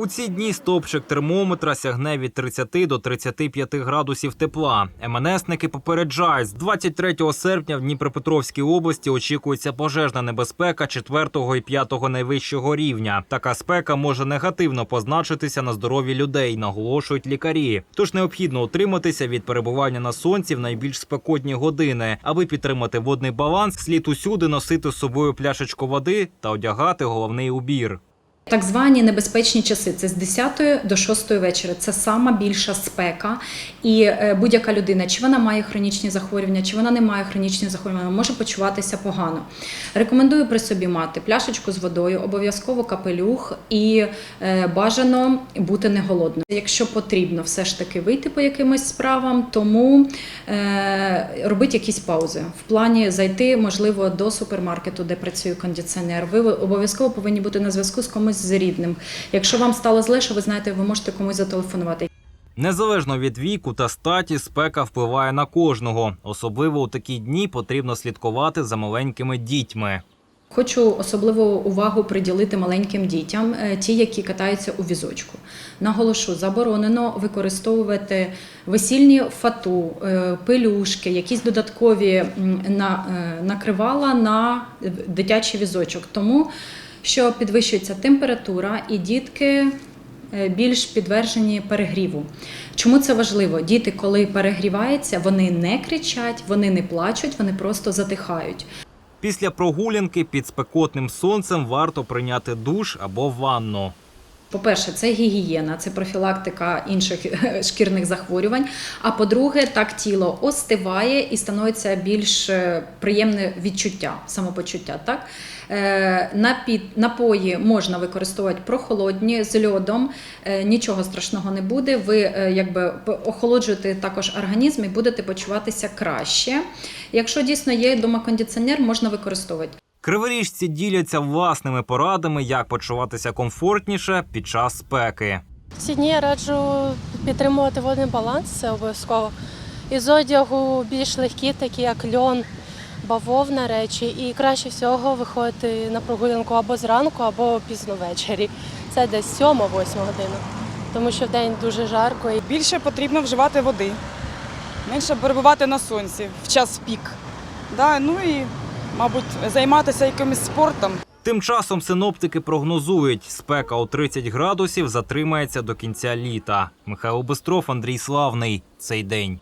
У ці дні стопчик термометра сягне від 30 до 35 градусів тепла. МНСники попереджають, з 23 серпня в Дніпропетровській області очікується пожежна небезпека 4 і 5 найвищого рівня. Така спека може негативно позначитися на здоров'ї людей, наголошують лікарі. Тож необхідно утриматися від перебування на сонці в найбільш спекотні години. Аби підтримати водний баланс, слід усюди носити з собою пляшечку води та одягати головний убір. Так звані небезпечні часи це з 10 до 6 вечора. Це сама більша спека. І е, будь-яка людина, чи вона має хронічні захворювання, чи вона не має хронічні захворювання, може почуватися погано. Рекомендую при собі мати пляшечку з водою, обов'язково капелюх і е, бажано бути не голодним. Якщо потрібно все ж таки вийти по якимось справам, тому е, робити якісь паузи. В плані зайти, можливо, до супермаркету, де працює кондиціонер. Ви обов'язково повинні бути на зв'язку з комусь з рідним. Якщо вам стало зле, що ви знаєте, ви можете комусь зателефонувати. Незалежно від віку та статі, спека впливає на кожного. Особливо у такі дні потрібно слідкувати за маленькими дітьми. Хочу особливу увагу приділити маленьким дітям, е, ті, які катаються у візочку. Наголошу, заборонено використовувати весільні фату, е, пелюшки, якісь додаткові е, накривала на дитячий візочок, тому що підвищується температура і дітки. е, Більш підвержені перегріву. Чому це важливо? Діти, коли перегріваються, вони не кричать, вони не плачуть, вони просто затихають. Після прогулянки під спекотним сонцем варто прийняти душ або ванну. По-перше, це гігієна, це профілактика інших шкірних захворювань. А по-друге, так тіло остиває і становиться більш е, приємне відчуття, самопочуття. Так? Е, напої можна використовувати прохолодні з льодом, е, нічого страшного не буде. Ви якби охолоджуєте також організм і будете почуватися краще. Якщо дійсно є вдома кондиціонер, можна використовувати. Криворіжці діляться власними порадами, як почуватися комфортніше під час спеки. Ці дні я раджу підтримувати водний баланс, це обов'язково. Із одягу більш легкі, такі як льон, бавовна речі. І краще всього виходити на прогулянку або зранку, або пізно ввечері. Це десь 7-8 година. Тому що в день дуже жарко. Більше потрібно вживати води, менше перебувати на сонці в час пік. Да, ну і, мабуть, займатися якимось спортом. Тим часом синоптики прогнозують, спека у 30 градусів затримається до кінця літа. Михайло Бестров, Андрій Славний. Цей день.